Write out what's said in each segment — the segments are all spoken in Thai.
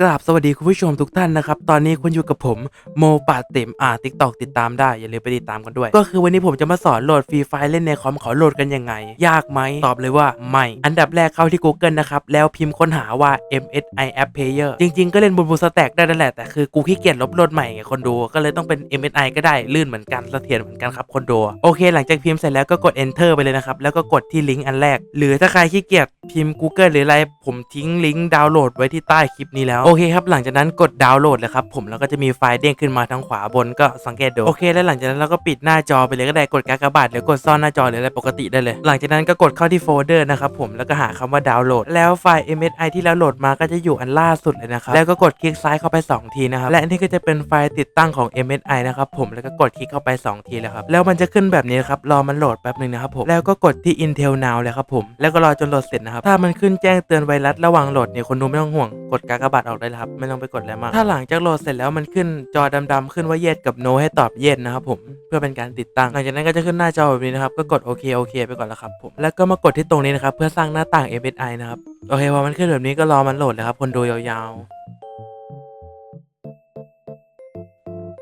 กราบสวัสดีคุณผู้ชมทุกท่านนะครับ ตอนนี้คุณอยู่กับผมโมปาเต็มอ่าติ๊กตอกติดตามได้ อย่าลืมไปติดตามกันด้วย ก็คือวันนี้ผมจะมาสอนโหลดฟรีไฟล์เล่นในคอมขาโหลดกันยังไง ยากไหมตอบเลยว่าไม่ อันดับแรกเข้าที่ Google นะครับ แล้วพิมพ์ค้นหาว่า MSI App Player จริง ๆ ก็เล่นบนบูสแต็กได้นั่นแหละ แต่คือกูขี้เกียจลบโหลดใหม่ไงคนดู ก็เลยต้องเป็น MSI ก็ได้ลื่นเหมือนกันเสถียรเหมือนกันครับคนดูโอเค หลังจากพิมพ์เสร็จแล้วก็กด enter ไปเลยนะครับแล้วก็กดที่ลิงก์อันแรก หรือถ้าใครขี้เกียจ พิมพ์ Google หรืออะไรผมทิ้งลิงก์ดาวน์โหลดไว้ที่ใต้คลิปนี้แล้ว โอเคครับหลังจากนั้นกดดาวน์โหลดเลยครับผมแล้วก็จะมีไฟล์เด้งขึ้นมาทางขวาบนก็สังเกตดูโอเค แล้วหลังจากนั้นเราก็ปิดหน้าจอไปเลยก็ได้กดกากบาทหรือกดซ่อนหน้าจอหรืออะไรปกติได้เลย หลังจากนั้นก็กดเข้าที่โฟลเดอร์นะครับผมแล้วก็หาคำว่าดาวน์โหลด แล้วไฟล์ MSI ที่เราโหลดมาก็จะอยู่อันล่าสุดเลยนะครับแล้วก็กดคลิกซ้ายเข้าไป2ทีนะครับและอันนี้ก็จะเป็นไฟล์ติดตั้งของ MSI นะครับผมแล้วก็กดคลิกเข้าไป 2 ทีแล้วครับแล้วมันจะขึ้นแบบนี้ครับรอมันโหลดแป๊บหนึงนะครับผมแล้วก็กดที่ Intel Now เลยครับผมแล้วก็รอจนโหลดเสร็จนะครับถ้ามันขึ้นแจ้งเตือนไวรัสระหว่างโหลดเนี่ยคนดูไม่ต้องห่วง กดกากบาดออกได้เลยครับ ไม่ต้องไปกดแล้วมาก ถ้าหลังจากโหลดเสร็จแล้วมันขึ้นจอดำๆขึ้นว่าเย็ดกับโนให้ตอบเย็ดนะครับผมเพื่อเป็นการติดตั้ง หลังจากนั้นก็จะขึ้นหน้าจอแบบนี้นะครับ ก็กดโอเคโอเคไปก่อนแล้วครับผม แล้วก็มากดที่ตรงนี้นะครับเพื่อสร้างหน้าต่าง MSI นะครับ โอเคพอมันขึ้นแบบนี้ก็รอมันโหลดเลยครับคนดูยาวๆ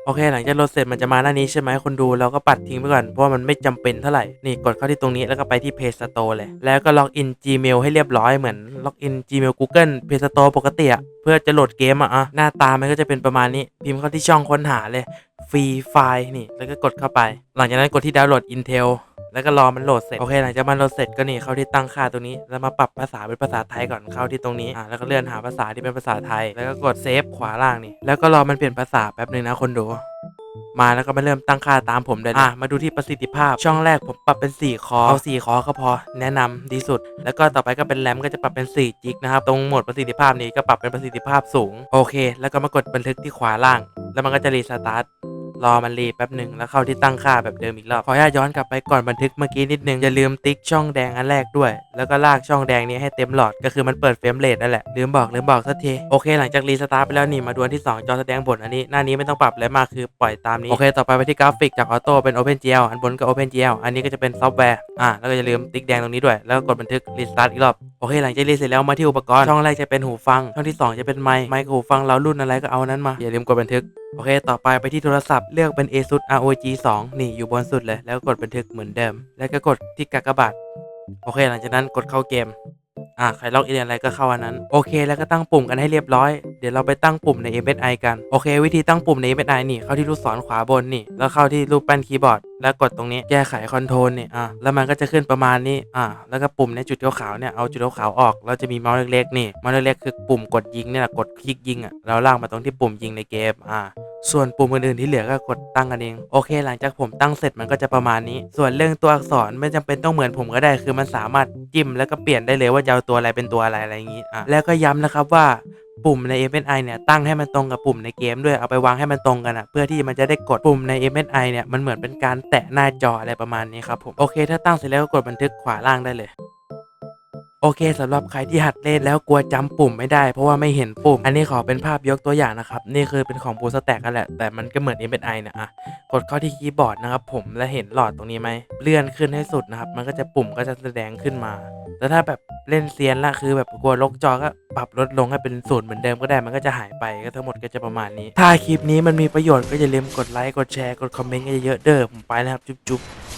โอเค หลังจากโหลดเสร็จมันจะมาหน้านี้ใช่ไหมคนดูเราก็ปัดทิ้งไปก่อน เพราะว่ามันไม่จำเป็นเท่าไหร่ นี่กดเข้าที่ตรงนี้แล้วก็ไปที่ Play Store เลย แล้วก็ล็อกอิน Gmail ให้เรียบร้อยเหมือนล็อกอิน Gmail Google Play Store ปกติอะเพื่อจะโหลดเกมอะอะหน้าตามันก็จะเป็นประมาณนี้ พิมพ์เข้าที่ช่องค้นหาเลยฟรีไฟล์นี่แล้วก็กดเข้าไป หลังจากนั้นกดที่ดาวน์โหลด Intel แล้วก็รอมันโหลดเสร็จ โอเคหลังจากมันโหลดเสร็จก็นี่เข้าที่ตั้งค่าตรงนี้ แล้วมาปรับภาษาเป็นภาษาไทยก่อนเข้าที่ตรงนี้ อ่าแล้วก็เลื่อนหาภาษาที่เป็นภาษาไทย แล้วก็กดเซฟขวาล่างนี่ แล้วก็รอมันเปลี่ยนภาษาแป๊บหนึ่งนะคนดูมาแล้วก็มาเริ่มตั้งค่าตามผมได้เลยอะมาดูที่ประสิทธิภาพ ช่องแรกผมปรับเป็น 4 คอ เอา 4 คอก็พอ แนะนำดีสุด แล้วก็ต่อไปก็เป็นแรมก็จะปรับเป็น4จิกนะครับ ตรงโหมดประสิทธิภาพนี้ก็ปรับเป็นประสิทธิภาพสูง โอเค แล้วก็มากดบันทึกที่ขวาล่าง แล้วมันก็จะรีสตาร์ท รอมันรีแป๊บหนึ่งแล้วเข้าที่ตั้งค่าแบบเดิมอีกรอบขออนุญาตย้อนกลับไปก่อนบันทึกเมื่อกี้นิดนึงอย่าลืมติ๊กช่องแดงอันแรกด้วย แล้วก็ลากช่องแดงนี้ให้เต็มหลอดก็คือมันเปิดเฟรมเรทนั่นแหละลืมบอกลืมบอกสักทีโอเคหลังจากรีสตาร์ทไปแล้วนี่มาดูอันที่ 2 จอแสดงผลอันนี้หน้านี้ไม่ต้องปรับอะไรมากคือปล่อยตามนี้โอเคต่อไปไปที่กราฟิกจากออโต้เป็น OpenGL อันบนก็ OpenGL อันนี้ก็จะเป็นซอฟต์แวร์อ่าแล้วก็อย่าลืมติ๊กแดงตรงนี้ด้วยแล้วก็กดบันทึกรีสตาร์ทอีกรอบโอเคหลังจากรีเสร็จแล้วมาที่อุปกรณ์ช่องแรกจะเป็นหูฟังช่องที่ 2 จะเป็นไมค์ไมค์หูฟังเรารุ่นอะไรก็เอานั้นมาอย่าลืมกดบันทึก โอเค ต่อไปไปที่โทรศัพท์เลือกเป็น ASUS ROG 2 นี่อยู่บนสุดเลย แล้วกดบันทึกเหมือนเดิม แล้วก็กดที่กากบาท โอเค หลังจากนั้นกดเข้าเกม อ่า ใครล็อกอินอะไรก็เข้าอันนั้น โอเค แล้วก็ตั้งปุ่มกันให้เรียบร้อย เดี๋ยวเราไปตั้งปุ่มใน MSI กัน โอเค วิธีตั้งปุ่มใน MSI นี่ เข้าที่ลูกศรขวาบนนี่ แล้วเข้าที่รูปแป้นคีย์บอร์ด แล้วกดตรงนี้ แก้ไขคอนโทรลนี่ อ่า แล้วมันก็จะขึ้นประมาณนี้ อ่า แล้วก็ปุ่มในจุดขาวๆเนี่ย เอาจุดขาวๆออก แล้วจะมีเมาส์เล็กๆนี่ เมาส์เล็กๆคือปุ่มกดยิงเนี่ยแหละกดคลิกยิงอะแล้วลากมาตรงที่ปุ่มยิงในเกม อ่า ส่วนปุ่มอื่นๆที่เหลือก็กดตั้งกันเอง โอเค หลังจากผมตั้งเสร็จมันก็จะประมาณนี้ ส่วนเรื่องตัวอักษรไม่จำเป็นต้องเหมือนผมก็ได้ คือมันสามารถจิ้มแล้วก็เปลี่ยนได้เลยว่าจะเอาตัวอะไรเป็นตัวอะไรอะไรอย่างนี้อะแล้วก็ย้ำนะครับว่าปุ่มใน MSI เนี่ยตั้งให้มันตรงกับปุ่มในเกมด้วยเอาไปวางให้มันตรงกันอะเพื่อที่มันจะได้กดปุ่มใน MSI เนี่ยมันเหมือนเป็นการแตะหน้าจออะไรประมาณนี้ครับผมโอเค ถ้าตั้งเสร็จแล้วก็กดบันทึกขวาล่างได้เลย โอเคสำหรับใครที่หัดเล่นแล้วกลัวจำปุ่มไม่ได้ เพราะว่าไม่เห็นปุ่ม อันนี้ขอเป็นภาพยกตัวอย่างนะครับ นี่คือเป็นของบูสแต็กกันแหละ แต่มันก็เหมือน MSI นะอะกดเข้าที่คีย์บอร์ดนะครับผมและเห็นหลอดตรงนี้ไหมเลื่อนขึ้นให้สุดนะครับ มันก็จะปุ่มก็จะแสดงขึ้นมา แต่ถ้าแบบเล่นเซียนละคือแบบกลัวลกจอก็ปรับลดลงให้เป็นศูนย์เหมือนเดิมก็ได้มันก็จะหายไปก็ทั้งหมดก็จะประมาณนี้ ถ้าคลิปนี้มันมีประโยชน์ก็อย่าลืมกดไลค์กดแชร์กดคอมเมนต์กันเยอะๆเด้อผมไปแล้วครับจุ๊บๆ